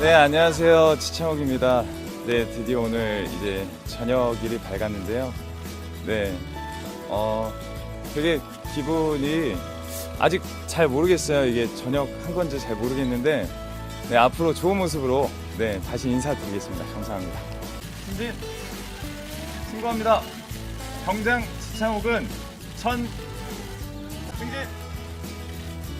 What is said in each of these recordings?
네, 안녕하세요. 지창욱입니다. 네, 드디어 오늘 이제 저녁일이 밝았는데요. 네, 어, 되게 기분이 아직 잘 모르겠어요. 이게 저녁 한 건지 잘 모르겠는데, 네, 앞으로 좋은 모습으로 네, 다시 인사드리겠습니다. 감사합니다. 승진, 신고합니다. 경장 지창욱은 천, 승진,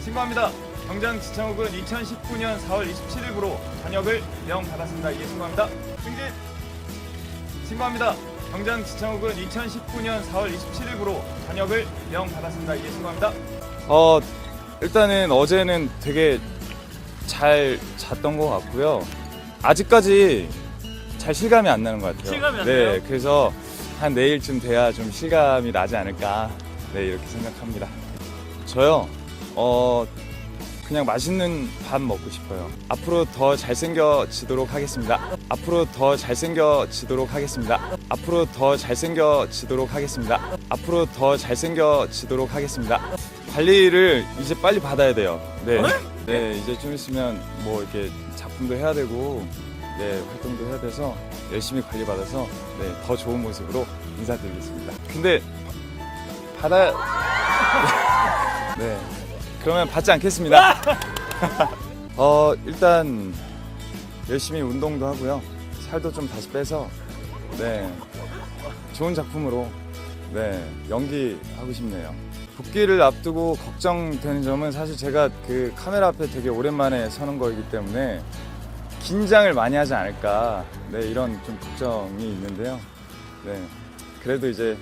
신고합니다. 경장 지창욱은 2019년 4월 27일부로 전역을 명받았습니다. 이에 신고합니다. 승진 신고합니다. 경장 지창욱은 2019년 4월 27일부로 전역을 명받았습니다. 이에 신고합니다. 어 일단은 어제는 되게 잘 잤던 것 같고요. 아직까지 잘 실감이 안 나는 것 같아요. 실감이 안 네, 나요? 그래서 한 내일쯤 돼야 좀 실감이 나지 않을까. 네, 이렇게 생각합니다. 저요. 어 그냥 맛있는 밥 먹고 싶어요. 앞으로 더 잘생겨지도록 하겠습니다. 앞으로 더 잘생겨지도록 하겠습니다. 앞으로 더 잘생겨지도록 하겠습니다. 앞으로 더 잘생겨지도록 하겠습니다. 관리를 이제 빨리 받아야 돼요. 네. 네, 이제 좀 있으면 뭐 이렇게 작품도 해야 되고 네, 활동도 해야 돼서 열심히 관리 받아서 네, 더 좋은 모습으로 인사드리겠습니다. 근데 받아 네. 그러면 받지 않겠습니다. 어, 일단 열심히 운동도 하고요. 살도 좀 다시 빼서 네. 좋은 작품으로 네, 연기하고 싶네요. 복귀를 앞두고 걱정되는 점은 사실 제가 그 카메라 앞에 되게 오랜만에 서는 거이기 때문에 긴장을 많이 하지 않을까 네, 이런 좀 걱정이 있는데요. 네. 그래도 이제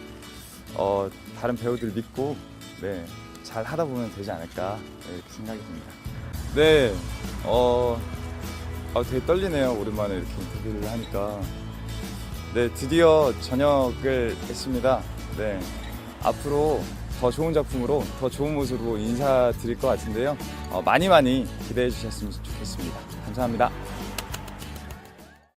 어, 다른 배우들 믿고 네, 잘 하다 보면 되지 않을까 네, 이렇게 생각이 듭니다. 네, 어, 아, 되게 떨리네요. 오랜만에 이렇게 인터뷰를 하니까. 네, 드디어 전역을 했습니다. 네, 앞으로 더 좋은 작품으로 더 좋은 모습으로 인사드릴 것 같은데요. 어, 많이 많이 기대해 주셨으면 좋겠습니다. 감사합니다.